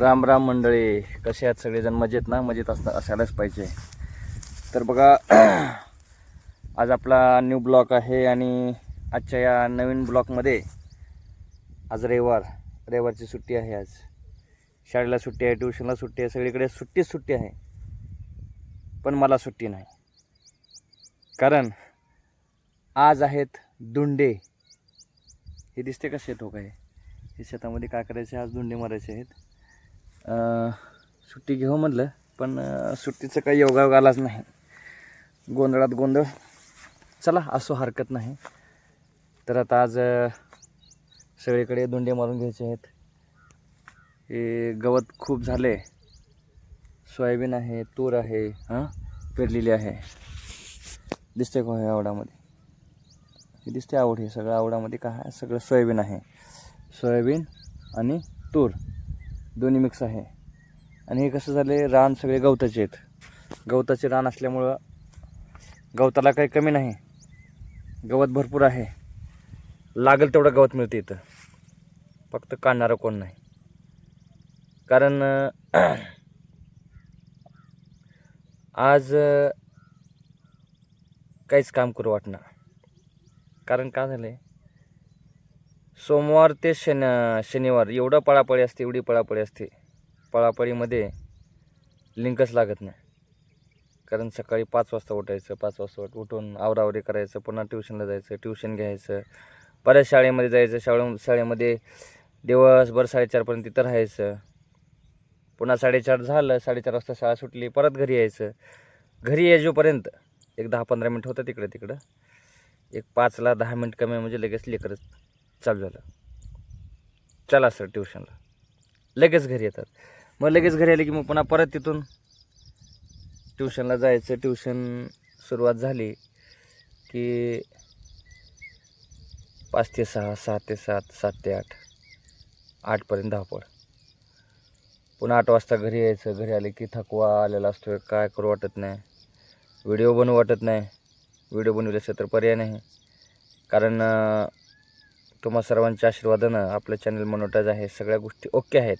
राम राम मंडळी कसे आहेत सगळेजण? मजेत ना? मजेत असता असायलाच पाहिजे. तर बघा आज आपला न्यू ब्लॉक आहे आणि आजच्या या नवीन ब्लॉकमध्ये आज रविवार. रविवारची सुट्टी आहे आज. शाळेला सुट्टी आहे ट्युशनला सुट्टी आहे सगळीकडे सुट्टीच सुट्टी आहे. पण मला सुट्टी नाही. कारण आज आहेत दुंडे हे दिसते का शेत हो काय? हे शेतामध्ये काय करायचे? आज धुंडे मारायचे आहेत. सुट्टी घेऊ म्हटलं पण सुट्टीचं काही योगायोग आलाच नाही. गोंधळात गोंधळ. चला असो हरकत नाही. तर आता आज सगळीकडे धुंडे मारून घ्यायचे आहेत. हे गवत खूप झाले. सोयाबीन आहे तूर आहे हां? पेरलेली आहे. दिसते का हो हे आवडामध्ये? हे दिसते आवड हे सगळं आवडामध्ये काय सगळं सोयाबीन आहे. सोयाबीन आणि तूर. दोन्ही मिक्स आहे. आणि हे कसं झाले रान सगळे गवताचे आहेत. गवताचे रान असल्यामुळं गवताला काही कमी नाही. गवत भरपूर आहे. लागेल तेवढं गवत मिळते इथं. फक्त काढणारं कोण नाही. कारण आज काहीच काम करू वाटणार. कारण काय झालं आहे सोमवार ते शन शनिवार एवढं पळापळी असते एवढी पळापळी असते. पळापळीमध्ये लिंकच लागत नाही. कारण सकाळी पाच वाजता उठायचं पाच वाजता उठ उठून आवरावरी करायचं पुन्हा ट्युशनला जायचं ट्युशन घ्यायचं. परत शाळेमध्ये जायचं शाळे शाळेमध्ये दिवसभर साडेचारपर्यंत तिथं राहायचं. पुन्हा साडेचार झालं साडेचार वाजता शाळा सुटली परत घरी यायचं. घरी यायजोपर्यंत एक दहा पंधरा मिनटं होतं तिकडं तिकडं. एक पाचला दहा मिनिट कमी म्हणजे लगेच लेकरच चालू झालं. चला सर ट्युशनला लगेच घरी येतात. मग लगेच घरी आले की मग पुन्हा परत तिथून ट्युशनला जायचं. ट्युशन सुरुवात झाली की पाच ते सहा सहा ते सात सात ते आठ आठपर्यंत धावपळ. पुन्हा आठ वाजता घरी यायचं. घरी आले की थकवा आलेला असतो काय करू वाटत नाही. व्हिडिओ बनवू वाटत नाही. व्हिडिओ बनवल्याशिवाय तर पर्याय नाही. कारण तुम्हा सर्वांच्या आशीर्वादानं आपलं चॅनल मोनोटाईज आहे. सगळ्या गोष्टी ओके आहेत.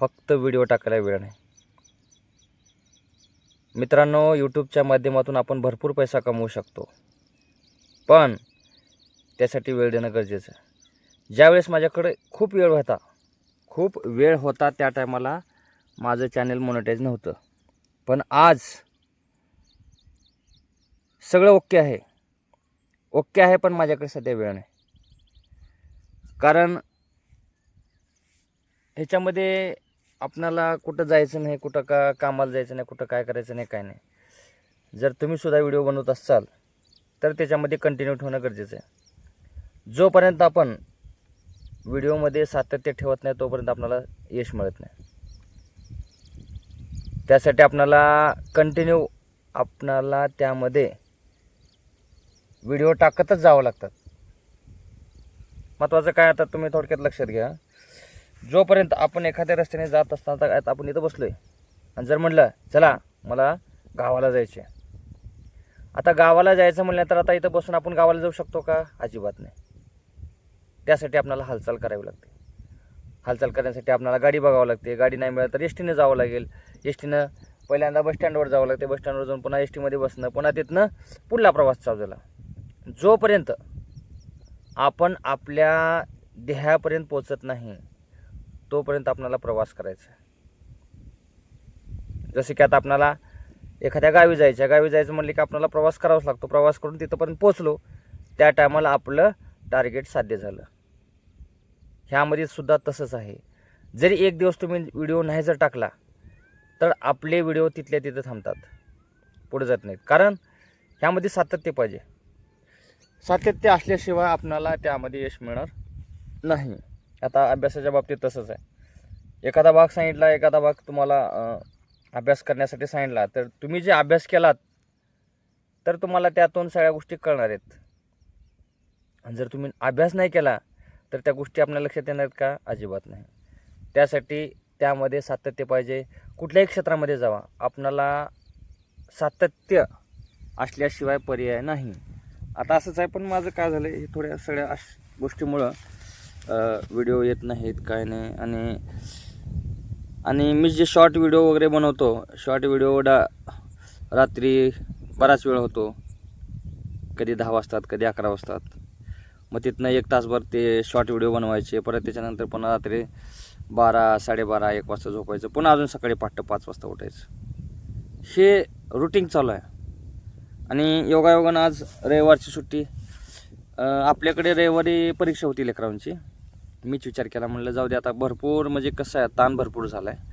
फक्त व्हिडिओ टाकायला वेळ नाही. मित्रांनो यूट्यूबच्या माध्यमातून आपण भरपूर पैसा कमवू शकतो. पण त्यासाठी वेळ देणं गरजेचं आहे. ज्यावेळेस माझ्याकडे खूप वेळ होता खूप वेळ होता त्या टायमाला माझं चॅनल मोनिटाईज नव्हतं. पण आज सगळं ओके आहे. ओके आहे पण माझ्याकडे सध्या वेळ नाही. कारण ह्याच्यामध्ये आपणाला कुठं जायचं नाही कुठं का कामाला जायचं नाही कुठं काय करायचं नाही काय नाही. जर तुम्हीसुद्धा व्हिडिओ बनवत असाल तर त्याच्यामध्ये कंटिन्यू ठेवणं गरजेचं आहे. जोपर्यंत आपण व्हिडिओमध्ये सातत्य ठेवत नाही तोपर्यंत आपल्याला यश मिळत नाही. त्यासाठी आपणाला कंटिन्यू आपणाला त्यामध्ये व्हिडिओ टाकतच जावं लागतात. महत्त्वाचं काय आता तुम्ही थोडक्यात लक्षात घ्या. जोपर्यंत आपण एखाद्या रस्त्याने जात असताना काय आपण इथं बसलो आहे आणि जर म्हटलं चला मला गावाला जायचे आहे. आता गावाला जायचं म्हणलं तर आता इथं बसून आपण गावाला जाऊ शकतो का? अजिबात नाही. त्यासाठी आपल्याला हालचाल करावी लागते. हालचाल करण्यासाठी आपल्याला गाडी बघावं लागते. गाडी नाही मिळाली तर एस टीनं जावं लागेल. एस टीनं पहिल्यांदा बस स्टँडवर जावं लागते. बस स्टँडवर जाऊन पुन्हा एस टीमध्ये बसणं पुन्हा तिथनं पुढला प्रवास चालू झाला. जोपर्यंत आपण आपल्या ध्येयापर्यंत पोचत नाही तोपर्यंत आपणाला प्रवास करायचा आहे. जसे की आता आपणाला एखाद्या गावी जायचं गावी जायचं म्हणले की आपणाला प्रवास करावाच लागतो. प्रवास करून तिथंपर्यंत पोचलो त्या टायमाला आपलं टार्गेट साध्य झालं. ह्यामध्ये सुद्धा तसंच आहे. जरी एक दिवस तुम्ही व्हिडिओ नाही जर टाकला तर आपले व्हिडिओ तिथल्या तिथं थांबतात पुढे जात नाहीत. कारण ह्यामध्ये सातत्य पाहिजे. सातत्य असल्याशिवाय आपणाला त्यामध्ये यश मिळणार नाही. आता अभ्यासाच्या बाबतीत तसंच आहे. एखादा भाग सांगितला एखादा भाग तुम्हाला अभ्यास करण्यासाठी सांगितला तर तुम्ही जे अभ्यास केलात तर तुम्हाला त्यातून सगळ्या गोष्टी कळणार आहेत. आणि जर तुम्ही अभ्यास नाही केला तर त्या गोष्टी आपल्या लक्षात येणार आहेत का? अजिबात नाही. त्यासाठी त्यामध्ये सातत्य पाहिजे. कुठल्याही क्षेत्रामध्ये जावा. आपणाला सातत्य असल्याशिवाय पर्याय नाही. आता असंच आहे पण माझं काय झालं हे थोड्या सगळ्या अश गोष्टीमुळं व्हिडिओ येत नाहीत काय नाही. आणि आणि मी जे शॉर्ट व्हिडिओ वगैरे बनवतो शॉर्ट व्हिडिओ डा रात्री बराच वेळ होतो. कधी दहा वाजतात कधी अकरा वाजतात. मग तिथनं एक तासभर ते शॉर्ट व्हिडिओ बनवायचे परत त्याच्यानंतर पुन्हा रात्री बारा साडेबारा एक वाजता झोपायचं पुन्हा अजून सकाळी पहाटे पाच वाजता उठायचं. हे रुटीन चालू आहे. आणि योगायोगानं आज रविवारची सुट्टी. आपल्याकडे रविवारी परीक्षा होती लेकरांची. मीच विचार केला म्हणलं जाऊ दे आता भरपूर म्हणजे कसं आहे ताण भरपूर झाला आहे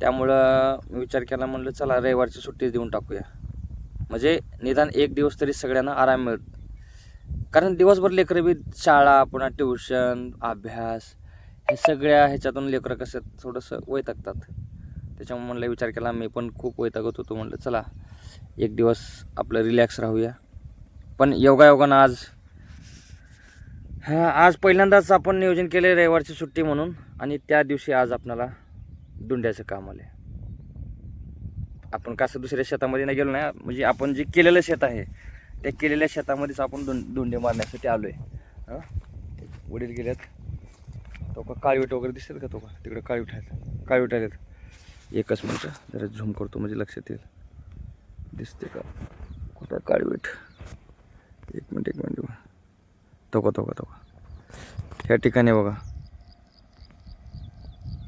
त्यामुळं मी विचार केला म्हणलं चला रविवारची सुट्टी देऊन टाकूया. म्हणजे निदान एक दिवस तरी सगळ्यांना आराम मिळत. कारण दिवसभर लेकरं बी शाळा पुन्हा ट्युशन अभ्यास हे सगळ्या ह्याच्यातून लेकरं कसं थोडंसं वैतागतात. त्याच्यामुळे म्हणलं विचार केला मी पण खूप वैतागत होतो म्हणलं चला एक दिवस आपलं रिलॅक्स राहूया. पण योगायोगानं आज हां आज पहिल्यांदाच आपण नियोजन केले रविवारची सुट्टी म्हणून आणि त्या दिवशी आज आपणाला दुंड्याचं काम आले आपण कसं दुसऱ्या शेतामध्ये नाही गेलो नाही म्हणजे आपण जे केलेलं शेत आहे त्या केलेल्या शेतामध्येच आपण दुं दुंडे मारण्यासाठी आलो आहे वडील गेल्यात तो का काळवीट वगैरे दिसतात का तो का? तिकडे काळवीट आहेत. काळवीट आहेत एकच मिनटं जरा झूम करतो म्हणजे लक्षात येईल. दिसते का? कुठं काळवीट? एक मिनिट एक मिनिट तोका तोका तोका ह्या ठिकाणी बघा.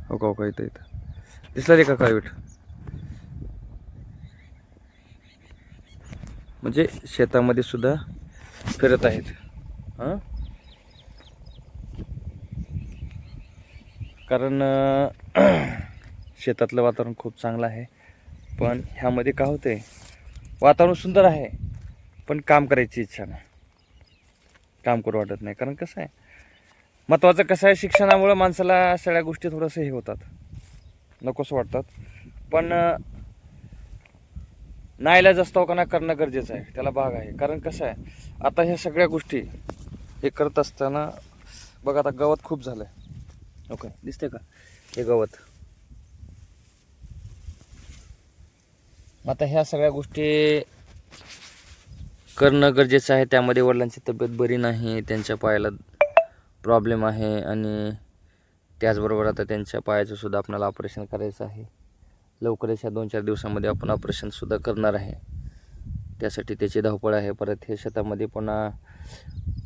हो का हो का इथं इथं. दिसला रे का काळवीट? म्हणजे शेतामध्ये सुद्धा फिरत आहेत. हां? कारण शेतातलं वातावरण खूप चांगलं आहे. पण ह्यामध्ये काय होते वातावरण सुंदर आहे पण काम करायची इच्छा नाही. काम करू वाटत नाही. कारण कसं आहे महत्त्वाचं कसं आहे शिक्षणामुळं माणसाला सगळ्या गोष्टी थोडंसं हे होतात. नकोसं वाटतात. पण नाहीला जास्त असतो ना करणं गरजेचं आहे. त्याला भाग आहे. कारण कसं आहे आता ह्या सगळ्या गोष्टी हे करत असताना बघा आता गवत खूप झालं आहे ओके दिसते का? हे गवत. आता ह्या सगळ्या गोष्टी करणं गरजेचं आहे. त्यामध्ये वडिलांची तब्येत बरी नाही त्यांच्या पायाला प्रॉब्लेम आहे आणि त्याचबरोबर आता त्यांच्या पायाचंसुद्धा आपल्याला ऑपरेशन करायचं आहे. लवकरच ह्या दोन चार दिवसामध्ये आपण ऑपरेशनसुद्धा करणार आहे. त्यासाठी त्याची धावपळ आहे. परत हे शेतामध्ये पुन्हा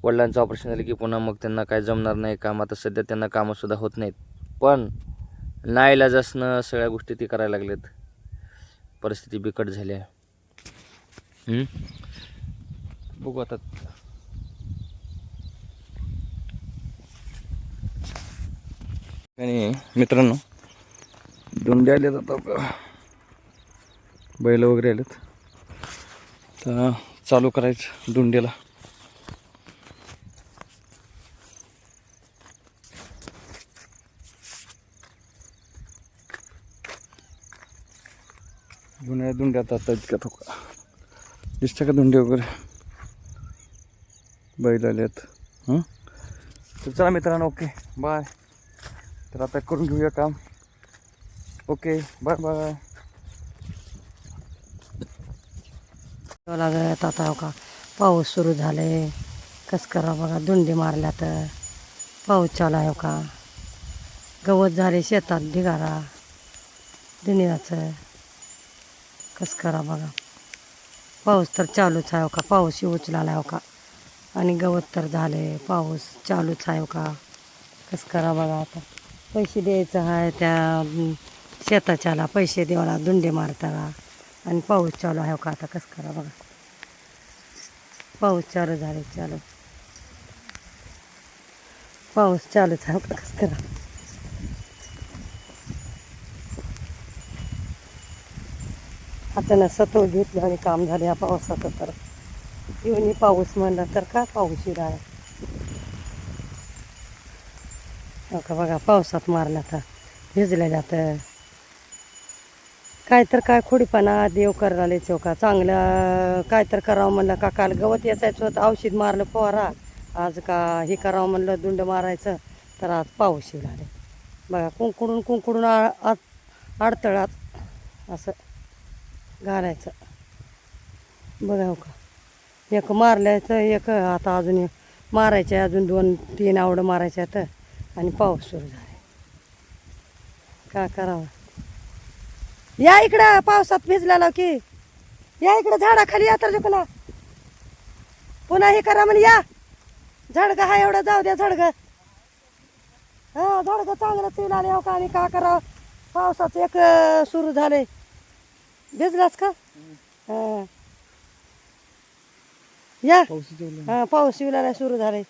वडिलांचं ऑपरेशन झालं की पुन्हा मग त्यांना काय जमणार नाही काम. आता सध्या त्यांना कामंसुद्धा होत नाहीत. पण नाईलाज असणं सगळ्या गोष्टी ती करायला लागलेत. परिस्थिती बिकट झाली आहे. बघू आता. आणि मित्रांनो दोंडे आलेत आता बघा. बैल वगैरे आलेत. तर चालू करायचं दोंडेला जुन्या धुंड्यात आता इतक्या तो का दिसतं का धुंडे वगैरे? बैल आलेत हं? तर चला मित्रांनो ओके बाय. तर आता करून घेऊया काम. Okay bye bye. लागत आता हो का? पाऊस सुरू झाले. कस करा बघा दुंडी मारल्या तर. पाऊस चालू आहे हो का? गवत झाले शेतात ढिगारा. दुनियाचं कस करा बघा. पाऊस तर चालूच आहे हो का? पाऊस उचलाला आहे हो का? आणि गवत तर झाले पाऊस चालूच आहे हो का? कस करा बघा आता. पैसे द्यायचं आहे त्या शेताच्याला. पैसे देवाला दुंडे मारता का? आणि पाऊस चालू आहे का? आता कसं करा बघा. पाऊस चालू झाले चालू. पाऊस चालूच आहे का? कसं करा. आता सत्व घेतलं आणि काम झाले या पावसाचं तर. येऊन पाऊस म्हणला तर का पाऊस येणार? आहे हो का बघा पावसात मारला तर भिजल्या जातं. काय तर काय खोडीपणा देव करायला चौका चांगलं काय तर करावं म्हणलं का? काल गवत याचायचं होतं औषध मारलं फवारा आज का हे करावं म्हणलं दुंड मारायचं. तर आज पाऊस आले बघा कुंकुडून कुंकुडून आ- आत अडथळात असं. घालायचं बघा हो का. एक मारल्याचं एक आता अजून एक मारायचं आहे अजून दोन तीन आवडं मारायच्या आहेत आणि पाऊस सुरू झाला का करावं? या इकडं पावसात भिजलेला हो की. या इकडं झाडाखाली या तर पुन्हा पुन्हा हे करा म्हणे या. झाडगं हा एवढं जाऊ द्या झाडगं. हा झाडगं चांगलं तेल आले हो का आणि का करावं? पावसाचं एक सुरू झालंय. भिजलाच का? हा. या. हा पाऊस येऊ लागला सुरू झालाय.